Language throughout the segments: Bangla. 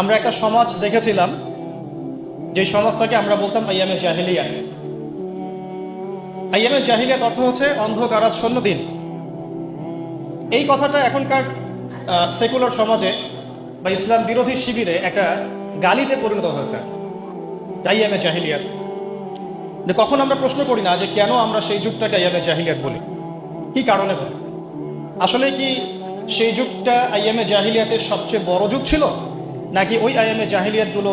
আমরা একটা সমাজ দেখেছিলাম, যে সমাজটাকে আমরা বলতাম আইয়ামে জাহিলিয়া। আইয়ামে জাহিলিয়াত অর্থ হচ্ছে অন্ধকারাচ্ছন্ন দিন। এই কথাটা এখনকার সেকুলার সমাজে বা ইসলাম বিরোধী শিবিরে একটা গালিতে পরিণত হয়েছে আইয়ামে জাহিলিয়াত কখন আমরা প্রশ্ন করি না যে কেন আমরা সেই যুগটাকে আইয়ামে জাহিলিয়াত বলি? কি কারণে বলি? আসলে কি সেই যুগটা আইএমএ জাহিলিয়াতের সবচেয়ে বড় যুগ ছিল? নাকি ওই আইএমএ জাহিলিয়াতগুলো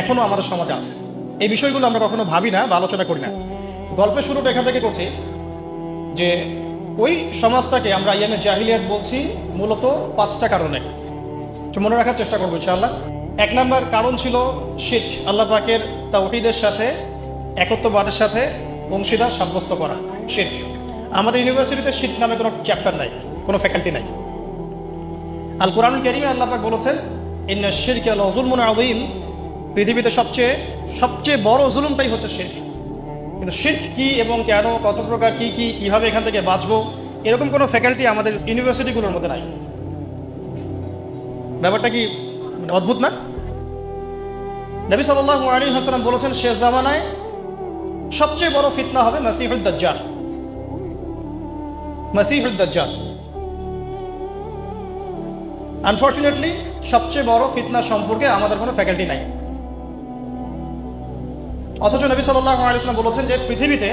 এখনও আমাদের সমাজে আছে? এই বিষয়গুলো আমরা কখনো ভাবি না বা আলোচনা করি না। গল্পের শুরুটা এখান থেকে করছি যে ওই সমাজটাকে আমরা আইএমএ জাহিলিয়াত বলছি মূলত পাঁচটা কারণে। মনে রাখার চেষ্টা করব ইনশাআল্লাহ। এক নম্বর কারণ ছিল শিখ আল্লাহ পাকের তাওহিদের সাথে, একত্ববাদের সাথে অংশীদার সাব্যস্ত করা শিখ আমাদের ইউনিভার্সিটিতে শিখ নামে কোনো চ্যাপ্টার নাই, কোনো ফ্যাকাল্টি নাই। আল কোরআন কেরিমে আল্লাহ পাক বলেছেন ইন্না আল পৃথিবীতে সবচেয়ে সবচেয়ে বড় জুলুমটাই হচ্ছে শিরক। কিন্তু শিরক কি এবং কেন, কত প্রকার, কি কি, কীভাবে এখান থেকে বাঁচবো, এরকম কোনো ফ্যাকাল্টি আমাদের ইউনিভার্সিটিগুলোর মধ্যে নাই। ব্যাপারটা কি অদ্ভুত না? নবী সাল্লাল্লাহু আলাইহি হাসালাম বলেছেন, শেষ জামানায় সবচেয়ে বড় ফিতনা হবে মাসিহুদ দাজ্জাল। মাসিহুদ দাজ্জাল। আনফর্চুনেটলি সবচেয়ে বড় ফিতনা সম্পর্কে আমাদের কোনো ফ্যাকাল্টি নাই। অথচ নবী সাল্লাহ আলিয়াল্লাম বলেছেন যে পৃথিবীতে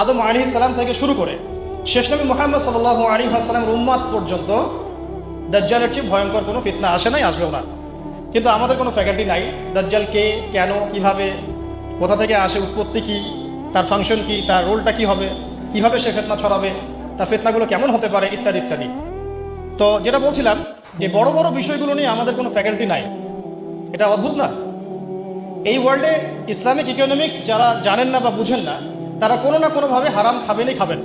আদম আলী সালাম থেকে শুরু করে শেষ নবী মোহাম্মদ সাল্লাহ আলী সালাম উম্মাদ পর্যন্ত দাজ্জালের চেয়ে ভয়ঙ্কর কোনো ফিতনা আসে নাই, আসবেও না। কিন্তু আমাদের কোনো ফ্যাকাল্টি নাই, দাজ্জাল কে, কেন, কীভাবে, কোথা থেকে আসে, উৎপত্তি কি, তার ফাংশন কি, তার রোলটা কি হবে, কীভাবে সে ফেতনা ছড়াবে, তার ফেতনাগুলো কেমন হতে পারে, ইত্যাদি ইত্যাদি। তো যেটা বলছিলাম যে বড় বড় বিষয়গুলো নিয়ে আমাদের কোনো ফ্যাকাল্টি নাই। এটা অদ্ভুত না? এই ওয়ার্ল্ডে ইসলামিক ইকোনমিক্স যারা জানেন না বা বুঝেন না, তারা কোনো না কোনোভাবে হারাম খাবেনই খাবেন।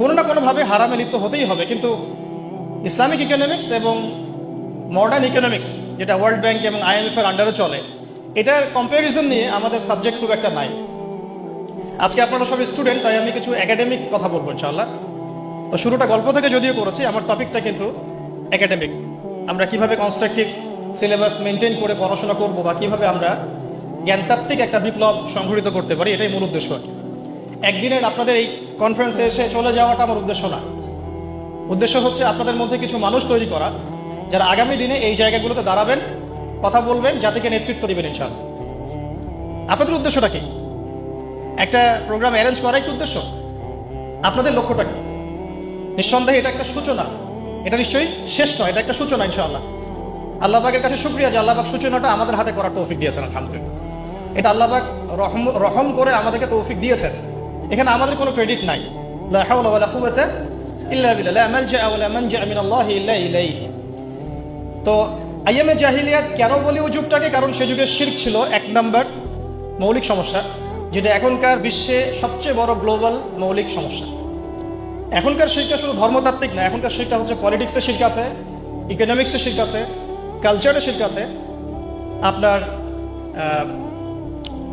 কোনো না কোনোভাবে হারামে লিপ্ত হতেই হবে, কিন্তু ইসলামিক ইকোনমিক্স এবং মডার্ন ইকোনমিক্স যেটা ওয়ার্ল্ড ব্যাংক এবং আইএমএফ এর আন্ডারে চলে, এটার কম্প্যারিজন নিয়ে আমাদের সাবজেক্ট খুব একটা নাই। আজকে আপনারা সব স্টুডেন্ট তাই আমি কিছু একাডেমিক কথা বলব ইনশাআল্লাহ। শুরুটা গল্প থেকে যদিও করেছি, আমার টপিকটা কিন্তু একাডেমিক আমরা কীভাবে কনস্ট্রাকটিভ সিলেবাস মেনটেন করে পড়াশোনা করব বা কীভাবে আমরা জ্ঞানতাত্ত্বিক একটা বিপ্লব সংঘটিত করতে পারি, এটাই মূল উদ্দেশ্য। একদিনের আপনাদের এই কনফারেন্সে এসে চলে যাওয়াটা আমার উদ্দেশ্য না। উদ্দেশ্য হচ্ছে আপনাদের মধ্যে কিছু মানুষ তৈরি করা, যারা আগামী দিনে এই জায়গাগুলোতে দাঁড়াবেন, কথা বলবেন জাতিকে নেতৃত্ব দিবেন ইনশাআল্লাহ। আপনাদের উদ্দেশ্যটা কি? একটা প্রোগ্রাম অ্যারেঞ্জ করাই কি উদ্দেশ্য? আপনাদের লক্ষ্যটা কি? নিঃসন্দেহে এটা একটা সূচনা। এটা নিশ্চয়ই শেষ নয়, এটা একটা সূচনা ইনশাআল্লাহ। আল্লাহ পাকের কাছে শুক্রিয়া যে আল্লাহ পাক সূচনাটা আমাদের হাতে করার তৌফিক দিয়েছেন, আলহামদুলিল্লাহ। এটা আল্লাহ পাক রহম রহম করে আমাদেরকে তৌফিক দিয়েছেন। এখানে আমাদের কোনো ক্রেডিট নাই। তো আইএমএ জাহিলিয়াত কেন বলি ওই যুগটাকে? কারণ সে যুগের শির্ক ছিল, এক নম্বর মৌলিক সমস্যা, যেটা এখনকার বিশ্বে সবচেয়ে বড় গ্লোবাল মৌলিক সমস্যা। এখনকার শিক্ষা শুধু ধর্মতাত্ত্বিক না, এখনকার শিক্ষা হচ্ছে পলিটিক্সের শিক্ষা আছে ইকোনমিক্সের শিক্ষা আছে কালচারের শিক্ষা আছে। আপনার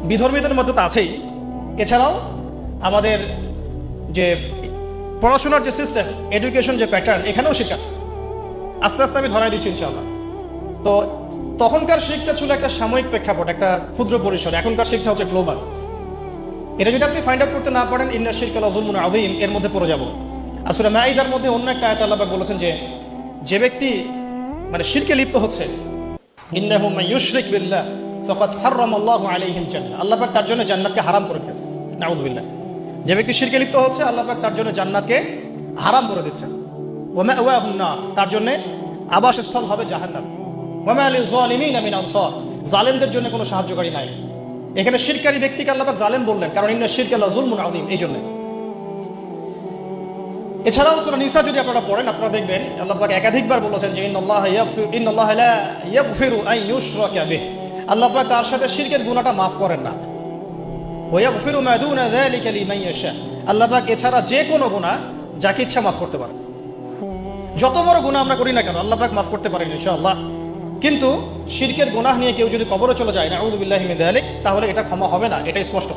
বিধর্মীদের মধ্যে তো আছেই। এছাড়াও আমাদের যে পড়াশোনার যে সিস্টেম এডুকেশন যে প্যাটার্ন এখানেও শিক্ষা আছে। আস্তে আস্তে আমি ধরাই দিচ্ছি ইনশাআল্লাহ। তো তখনকার শিক্ষা ছিল একটা সাময়িক প্রেক্ষাপট, একটা ক্ষুদ্র পরিসর। এখনকার শিক্ষা হচ্ছে গ্লোবাল এটা যদি আপনি ফাইন্ড আউট করতে না পারেন শিরক আজমুন আযীম, এর মধ্যে পড়ে যাব। আসলে মাইদার মধ্যে অন্য একটা আয়াত আল্লাহ বলেছেন যে যে ব্যক্তি মানে শিরকে লিপ্ত হচ্ছে ইউশরিক বিল্লাহ জান্নাহ। আল্লাহ পাক তার জন্য জান্নাতকে হারাম করে দিয়েছেন। নাউযুবিল্লাহ যে ব্যক্তি শিরকে লিপ্ত হচ্ছে, আল্লাহ পাক তার জন্য জান্নাতকে হারাম করে দিচ্ছেন ওয়া মাওয়াহুন নার। তার জন্য আবাসস্থল হবে জাহান্নাম। ওয়া মা লিযালিমিনা মিন আনসার। জালেমদের জন্য কোনো সাহায্যকারী নাই। এখানে শিরকারী ব্যক্তিকে আল্লাহ জালেম বললেন, কারণ ইন্না শিরক আল্লাহ জুলমুন আযীম, এই জন্য। এছাড়াও সূরা নিসা যদি আপনারা পড়েন, আপনারা দেখবেন আল্লাহ পাক একাধিকবার বলেছেন যে ইন্নাল্লাহ লা ইয়াগফিরু আন ইউশরাকা বিহি। আল্লাহ পাক তার সাথে শিরকের গুনাহটা মাফ করেন না। ওয়া ইয়াগফিরু মা দুনা যালিকা লিমান ইয়াশা। আল্লাহ পাক এছাড়া যে কোনো গুনাহ যাকে ইচ্ছা মাফ করতে পারেন। যত বড় গুনাহ আমরা করি না কেন, আল্লাহ পাক মাফ করতে পারেন ইনশাআল্লাহ। কিন্তু শিরকের গুনাহ নিয়ে কেউ যদি কবরে চলে যায়, নাউযু বিল্লাহি মিন তাহলে এটা ক্ষমা হবে না এটা স্পষ্ট।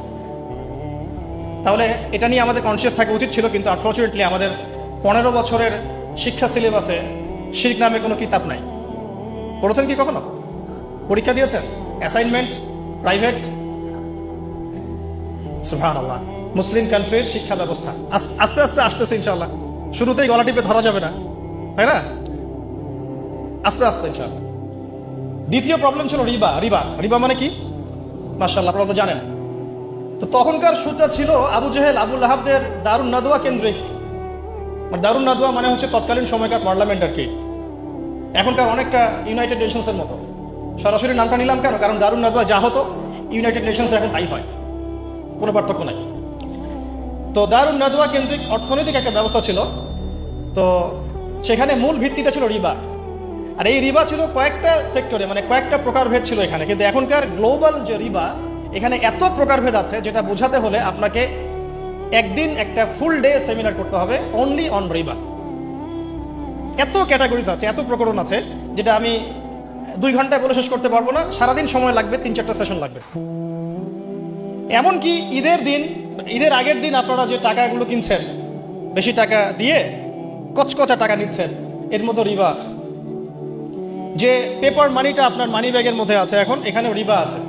তাহলে এটা নিয়ে আমাদের কনসিয়াস থাকা উচিত ছিল, কিন্তু আনফর্চুনেটলি আমাদের পনেরো বছরের শিক্ষা সিলেবাসে শির্ক নামে কোনো কিতাব নাই। পড়েছেন কি কখনো? পরীক্ষা দিয়েছেন? অ্যাসাইনমেন্ট প্রাইভেট সুহান মুসলিম কান্ট্রির শিক্ষা ব্যবস্থা। আস্তে আস্তে আসতেছে ইনশাল্লাহ শুরুতেই গলা টিপে ধরা যাবে না। তাই না? আস্তে আস্তে ইনশাল্লাহ দ্বিতীয় প্রবলেম ছিল রিবা রিবা রিবা মানে কি? মার্শাল্লাহ আপনারা তো জানেন। তো তখনকার সূচনা ছিল আবু জেহেল, আবুল আহাবদের দারুণ নাদুয়া কেন্দ্রিক। মানে দারুণ নাদুয়া মানে হচ্ছে তৎকালীন সময়কার পার্লামেন্ট আর কি। এখনকার অনেকটা ইউনাইটেড নেশনসের মতো। সরাসরি নামটা নিলাম কেন? কারণ দারুণ নাদুয়া যা হতো ইউনাইটেড নেশনস এখন তাই হয়। কোনো পার্থক্য নাই। তো দারুণ নাদুয়া কেন্দ্রিক অর্থনৈতিক একটা ব্যবস্থা ছিল। তো সেখানে মূল ভিত্তিটা ছিল রিবা। আর এই রিবা ছিল কয়েকটা সেক্টরে মানে কয়েকটা প্রকারভেদ ছিল এখানে। কিন্তু এখনকার গ্লোবাল যে রিবা, এখানে এত প্রকারভেদ আছে যেটা বোঝাতে হলে আপনাকে একদিন একটা ফুল ডে সেমিনার করতে হবে অনলি অন রিবা। এত ক্যাটাগরিজ আছে, এত প্রকরণ আছে, যেটা আমি দুই ঘন্টায় বলে শেষ করতে পারব না, সারাদিন সময় লাগবে, তিন চারটা সেশন লাগবে। এমনকি ঈদের দিন, ঈদের আগের দিন আপনারা যে টাকাগুলো কিনছেন, বেশি টাকা দিয়ে কচকচা টাকা নিচ্ছেন, এর মতো রিবা আছে। যে পেপার মানিটা আপনার মানি ব্যাগের মধ্যে আছে, এখন এখানেও রিবা আছে।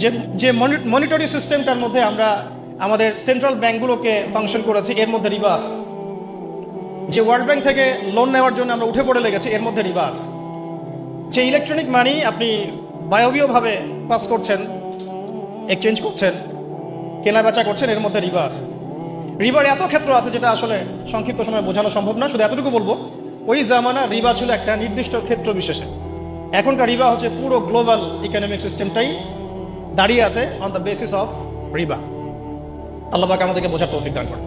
যে যে মনিটরি সিস্টেমটার মধ্যে আমরা আমাদের সেন্ট্রাল ব্যাংকগুলোকে ফাংশন করেছি, এর মধ্যে রিবা আছে। যে ওয়ার্ল্ড ব্যাংক থেকে লোন নেওয়ার জন্য আমরা উঠে পড়ে লেগেছি, এর মধ্যে রিবা আছে। যে ইলেকট্রনিক মানি আপনি বায়বীয়ভাবে পাস করছেন এক্সচেঞ্জ করছেন কেনা বেচা করছেন, এর মধ্যে রিবা আছে। রিবার এত ক্ষেত্র আছে যেটা আসলে সংক্ষিপ্ত সময়ে বোঝানো সম্ভব না, শুধু এতটুকু বলব ওই জামানা রিবা ছিল একটা নির্দিষ্ট ক্ষেত্র বিশেষে। এখনকার রিবা হচ্ছে পুরো গ্লোবাল ইকোনমিক সিস্টেমটাই দাঁড়িয়ে আছে অন দ্য বেসিস অফ রিবা। আল্লাহ পাক আমাদেরকে বোঝার তৌফিক দান করে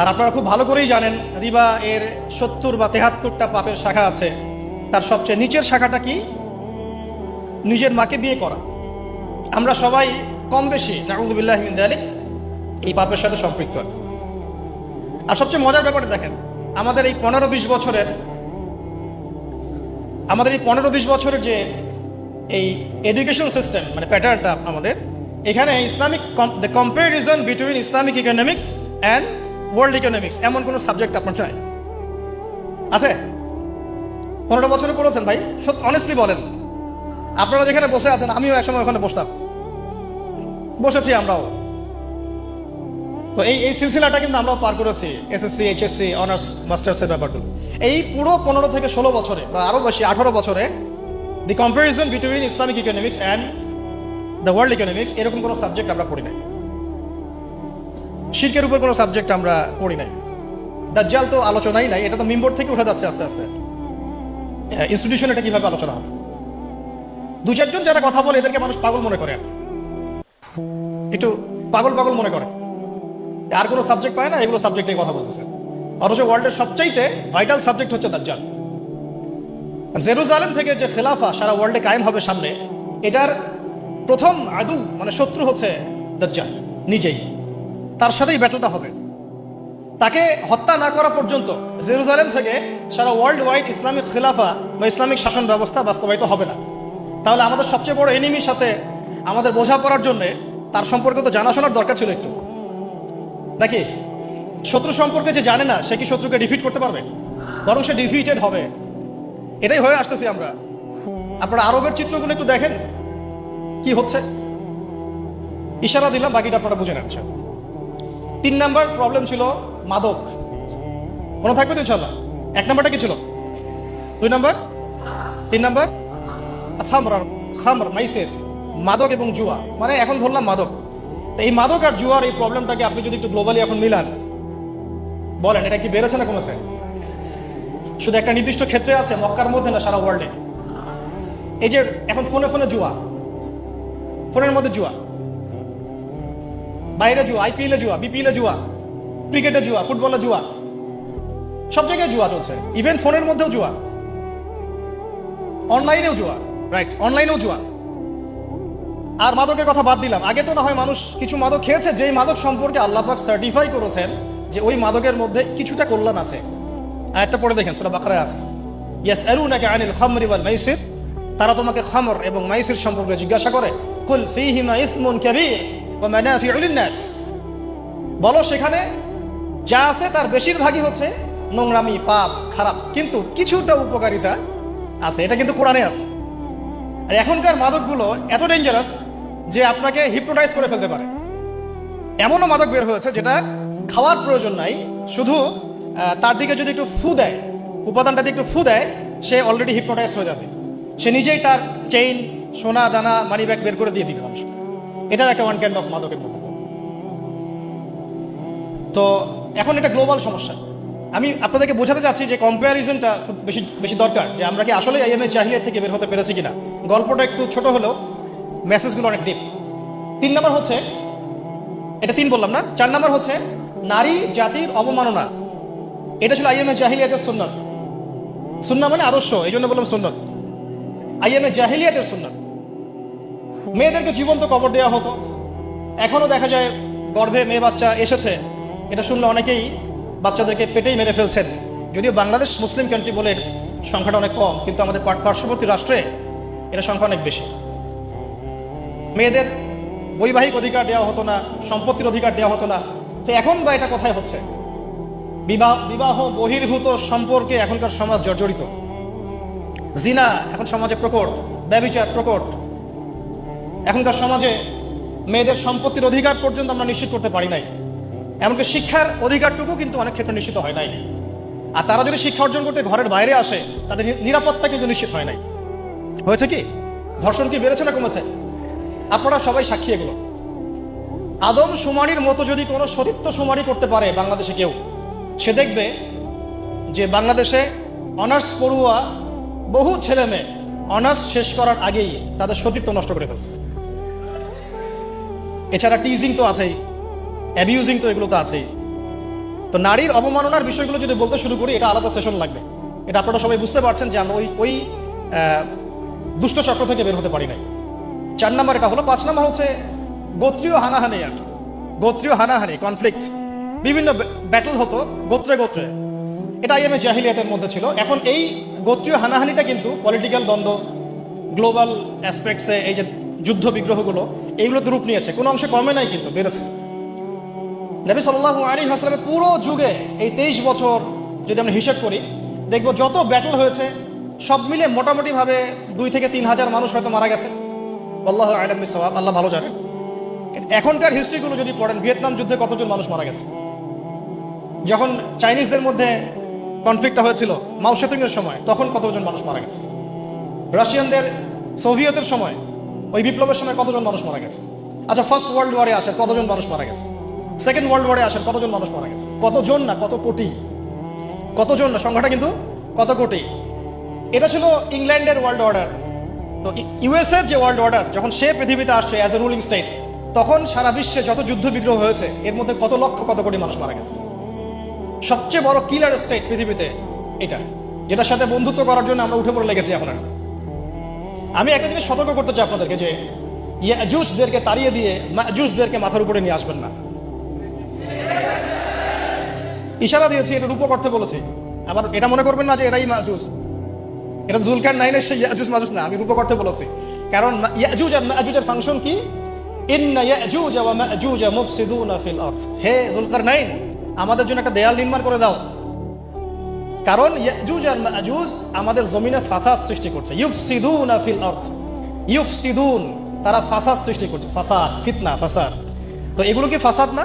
আর আপনারা খুব ভালো করেই জানেন, রিবা এর সত্তর বা তেহাত্তরটা পাপের শাখা আছে। তার সবচেয়ে নিচের শাখাটা কি? নিজের মাকে বিয়ে করা। আমরা সবাই কম বেশি নাউজুবিল্লাহ মিন যালিক, এই পাপের সাথে সম্পৃক্ত। আর সবচেয়ে মজার ব্যাপারটা দেখেন আমাদের এই পনেরো বিশ বছরের, আমাদের এই পনেরো বিশ বছরের যে এই এডুকেশন সিস্টেম মানে প্যাটার্নটা আমাদের, এখানে Islamic the comparison between Islamic economics and world economics এমন কোনো সাবজেক্ট আপনার নাই। আছে? পনেরো বছরে পড়েছেন ভাই? সত্যি অনেস্টলি বলেন। আপনারা যেখানে বসে আছেন, আমিও একসময় ওখানে বসতাম। বসেছি আমরাও। তো এই এই সিলসিলাটা কিন্তু আমরাও পার করেছি এসএসসি এইচএসসি অনার্স মাস্টার্সের ব্যাপারগুলো এই পুরো পনেরো থেকে ষোলো বছরে, বা আরও বেশি, আঠারো বছরে the comparison between Islamic economics and the world economics এরকম কোনো সাবজেক্ট আমরা পড়ি নাই। শিল্পের উপর কোনো সাবজেক্ট আমরা পড়ি নাই। দাজ্জাল তো আলোচনাই নাই, এটা তো মিম্বোর্ড থেকে উঠে যাচ্ছে আস্তে আস্তে। ইনস্টিটিউশন এটা কীভাবে আলোচনা হবে? দু চারজন যারা কথা বলে, এদেরকে মানুষ পাগল মনে করে। একটু পাগল পাগল মনে করে। আর কোনো সাবজেক্ট পায় না, এগুলো সাবজেক্ট নিয়ে কথা বলতেছে। অথচ ওয়ার্ল্ডের সবচাইতে ভাইটাল সাবজেক্ট হচ্ছে দাজ্জাল। জেরুজালেম থেকে যে খেলাফা সারা ওয়ার্ল্ডে কায়েম হবে সামনে, এটার প্রথম আদু মানে শত্রু হচ্ছে দাজ্জাল, নিজেই। তার সাথেই ব্যাটলটা হবে। তাকে হত্যা না করা পর্যন্ত জেরুজালেম থেকে সারা ওয়ার্ল্ড ওয়াইড ইসলামিক খিলাফা বা ইসলামিক শাসন ব্যবস্থা বাস্তবায়িত হবে না। তাহলে আমাদের সবচেয়ে বড় এনিমির সাথে আমাদের বোঝাপড়ার জন্যে তার সম্পর্কে তো জানাশোনার দরকার ছিল একটু। নাকি? শত্রু সম্পর্কে যে জানে না, সে কি শত্রুকে ডিফিট করতে পারবে? বরং সে ডিফিটেড হবে। এটাই হয়ে আসতেছি আমরা। আপনারা আরবের চিত্রগুলো একটু দেখেন। কি হচ্ছে? ইশারা দিলাম, বাকিটা আপনারা বুঝে নেন। তিন নাম্বার প্রবলেম ছিল মাদক। মনে থাকবে তো ইনশাল্লাহ এক নাম্বারটা কি ছিল? দুই নাম্বার? তিন নাম্বার? খামর খামর, মাইসের, মাদক এবং জুয়া। মানে এখন ধরলাম মাদক। এই মাদক আর জুয়ার এই প্রবলেমটাকে আপনি যদি একটু গ্লোবালি এখন মিলান, বলেন, এটা কি বেড়েছে না কমেছে? শুধু একটা নির্দিষ্ট ক্ষেত্রে আছে, মক্কার মধ্যে না সারা ওয়ার্ল্ডে এই যে এখন ফোনে ফোনে জুয়া ফোনের মধ্যে জুয়া, বাইরে জুয়া আইপিএলে জুয়া বিপিএলে জুয়া ক্রিকেটে জুয়া ফুটবলে জুয়া, সব জায়গায় জুয়া চলছে। ইভেন ফোনের মধ্যেও জুয়া। অনলাইনেও জুয়া রাইট অনলাইনেও জুয়া। আর মাদকের কথা বাদ দিলাম। আগে তো না হয় মানুষ কিছু মাদক খেয়েছে, যেই মাদক সম্পর্কে আল্লাপাক সার্টিফাই করেছেন যে ওই মাদকের মধ্যে কিছুটা কল্যাণ আছে। একটা পড়ে দেখেন সেটা বাকারায় আছে। ইয়াস আরু নাকি আনিল খামরি ওয়াল মাইসির, তারা তোমাকে খামর এবং মাইসির সম্পর্কে জিজ্ঞাসা করে, কুল ফিহিমা ইসমুন কাবীর ওয়া মানাফিউ লিন-নাস? বলো, সেখানে যা আছে তার বেশিরভাগই হচ্ছে নোংরামি, পাপ, খারাপ, কিন্তু কিছুটা উপকারিতা আছে। এটা কিন্তু কোরআনে আছে। আর এখনকার মাদকগুলো এত ডেঞ্জারাস যে আপনাকে হিপনোটাইজ করে ফেলতে পারে। এমনও মাদক বের হয়েছে যেটা খাওয়ার প্রয়োজন নাই, শুধু তার দিকে যদি একটু ফু দেয়, উপাদানটা দিয়ে একটু ফু দেয়, সে অলরেডি হিপনোটাইজ হয়ে যাবে। সে নিজেই তার চেইন সোনা, দানা মানি ব্যাগ বের করে দিয়ে দিবে মানুষ এটাও একটা ওয়ান কাইন্ড অফ মাদকের তো, এখন এটা গ্লোবাল সমস্যা। আমি আপনাদেরকে বোঝাতে চাচ্ছি যে কম্প্যারিজনটা খুব বেশি বেশি দরকার, যে আমরা কি আসলে আইএমএ চাহিদা থেকে বের হতে পেরেছি কিনা। গল্পটা একটু ছোট হলেও মেসেজগুলো অনেক ডিপ তিন নম্বর হচ্ছে, এটা তিন বললাম না, চার নম্বর হচ্ছে, নারী জাতির অবমাননা। এটা ছিল আইএমএ জাহিলিয়াতের সুন্নত। সুন্না মানে আদর্শ, এই জন্য বললাম সুন্নত। আইএমএ জাহিলিয়াতের সুন্নত। মেয়েদেরকে জীবন্ত কবর দেওয়া হতো। এখনও দেখা যায় গর্ভে মেয়ে বাচ্চা এসেছে। এটা শুনলে অনেকেই বাচ্চাদেরকে পেটেই মেরে ফেলছেন। যদিও বাংলাদেশ মুসলিম কান্ট্রি বলে সংখ্যাটা অনেক কম, কিন্তু আমাদের পার্শ্ববর্তী রাষ্ট্রে এটা সংখ্যা অনেক বেশি। মেয়েদের বৈবাহিক অধিকার দেওয়া হতো না, সম্পত্তির অধিকার দেওয়া হতো না। তো এখন বা এটা কোথায় হচ্ছে? বিবাহ বিবাহ বহির্ভূত সম্পর্কে এখনকার সমাজ জর্জরিত। জিনা এখন সমাজে প্রকট, ব্যবিচার প্রকট। এখনকার সমাজে মেয়েদের সম্পত্তির অধিকার পর্যন্ত আমরা নিশ্চিত করতে পারি নাই। এমনকি শিক্ষার অধিকারটুকু কিন্তু অনেক ক্ষেত্রে নিশ্চিত হয় নাই। আর তারা যদি শিক্ষা অর্জন করতে ঘরের বাইরে আসে, তাদের নিরাপত্তা কিন্তু নিশ্চিত হয় নাই। হয়েছে কি? ধর্ষণ কি বেড়েছে না কমেছে? আপনারা সবাই সাক্ষী এগুলো আদম সুমারির মতো যদি কোনো সতীত্ব সুমারি করতে পারে বাংলাদেশে কেউ সে দেখবে যে বাংলাদেশে অনার্স পড়ুয়া বহু ছেলে মেয়ে অনার্স শেষ করার আগেই তাদের সতীত্ব নষ্ট করে ফেলছে। এছাড়া টিজিং তো আছেই অ্যাবিউজিং তো এগুলো তো আছেই। তো নারীর অবমাননার বিষয়গুলো যদি বলতে শুরু করি এটা আলাদা সেশন লাগবে। এটা আপনারা সবাই বুঝতে পারছেন যে আমরা ওই ওই আহ, দুষ্ট চক্র থেকে বের হতে পারি নাই। চার নাম্বার এটা হলো, পাঁচ নাম্বার হচ্ছে গোত্রীয় হানাহানি আর। গোত্রীয় হানাহানি কনফ্লিক্ট বিভিন্ন ব্যাটল হতো গোত্রে গোত্রে। এটা আইএমএ জাহিলিয়াতের মধ্যে ছিল। এখন এই গোত্রীয় হানাহানিটা কিন্তু পলিটিক্যাল দ্বন্দ্ব গ্লোবাল অ্যাসপেক্টসে এই যে যুদ্ধ বিগ্রহগুলো, এইগুলোতে রূপ নিয়েছে। কোনো অংশে কমে নাই কিন্তু, বেড়েছে। নবী সাল্লাল্লাহু আলাইহি হাসলামের পুরো যুগে এই তেইশ বছর যদি আমরা হিসেব করি, দেখব যত ব্যাটল হয়েছে, সব মিলে মোটামুটিভাবে দুই থেকে তিন হাজার মানুষ হয়তো মারা গেছে। আল্লাহ আলম সওয়াব, আল্লাহ ভালো জানেন। এখনকার হিস্ট্রিগুলো যদি পড়েন, ভিয়েতনাম যুদ্ধে কতজন মানুষ মারা গেছে? যখন চাইনিজদের মধ্যে কনফ্লিক্টটা হয়েছিল মাউসেতুংয়ের সময়, তখন কতজন মানুষ মারা গেছে? রাশিয়ানদের, সোভিয়েতের সময়, ওই বিপ্লবের সময় কতজন মানুষ মারা গেছে? আচ্ছা ফার্স্ট ওয়ার্ল্ড ওয়ারে আসেন, কতজন মানুষ মারা গেছে? সেকেন্ড ওয়ার্ল্ড ওয়ারে আসেন, কতজন মানুষ মারা গেছে? কতজন না, কত কোটি? কতজন না, সংখ্যাটা কিন্তু কত কোটি? এটা ছিল ইংল্যান্ডের ওয়ার্ল্ড অর্ডার। তো ইউএসএর যে ওয়ার্ল্ড অর্ডার যখন সে পৃথিবীতে আসছে অ্যাজ এ রুলিং স্টেট তখন সারা বিশ্বে যত যুদ্ধ বিগ্রহ হয়েছে, এর মধ্যে কত লক্ষ কত কোটি মানুষ মারা গেছে। সবচেয়ে বড় কিলার স্টেট পৃথিবীতে এটা, যেটার সাথে বন্ধুত্ব করার জন্য আমরা উঠে পড়ে লেগেছি এখন আর। আমি একটা জিনিস সতর্ক করতে চাই আপনাদেরকে যে, ইয়াজুসদেরকে তাড়িয়ে দিয়ে মাজুসদেরকে মাথার উপরে নিয়ে আসবেন না। ইশারা দিয়েছি, এটা রূপক অর্থে বলেছি। আবার এটা মনে করবেন না যে এটাই মাজুস। এটা জুলকার নাইনের সেই ইয়াজুজ মাজুস না, আমি রূপক অর্থে বলেছি। কারণ ইয়াজুজ আর মাজুজের ফাংশন কি? ইন্না ইয়াজুজ ওয়া মাজুজ মুফসিদুনা ফিল আরদ। হে জুলকার নাইন, আমাদের জন্য একটা দেয়াল নির্মাণ করে দাও। কারণ ইয়াজুজ আর মাজুজ আমাদের জমিনে ফাসাদ সৃষ্টি করছে। ইউফসিদুনা ফিল আরদ। ইউফসিদুন, তারা ফাসাদ সৃষ্টি করছে। ফাসাদ, ফিতনা, ফাসাদ। তো এগুলো কি ফাসাদ না?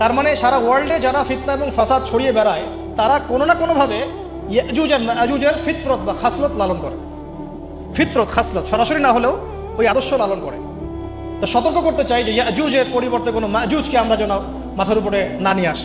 তার মানে সারা ওয়ার্ল্ডে যারা ফিতনা এবং ফাসাদ ছড়িয়ে বেড়ায়, তারা কোনো না কোনোভাবে ইয়াজুজ ফিতরত বা খাসলত লালন করে। ফিতরত, খাসলত, সরাসরি না হলেও ওই আদর্শ লালন করে। তো সতর্ক করতে চাই যে ইয়াজুজের পরিবর্তে কোনো মাজুজকে আমরা যেন মাথার উপরে না নিয়ে আসি।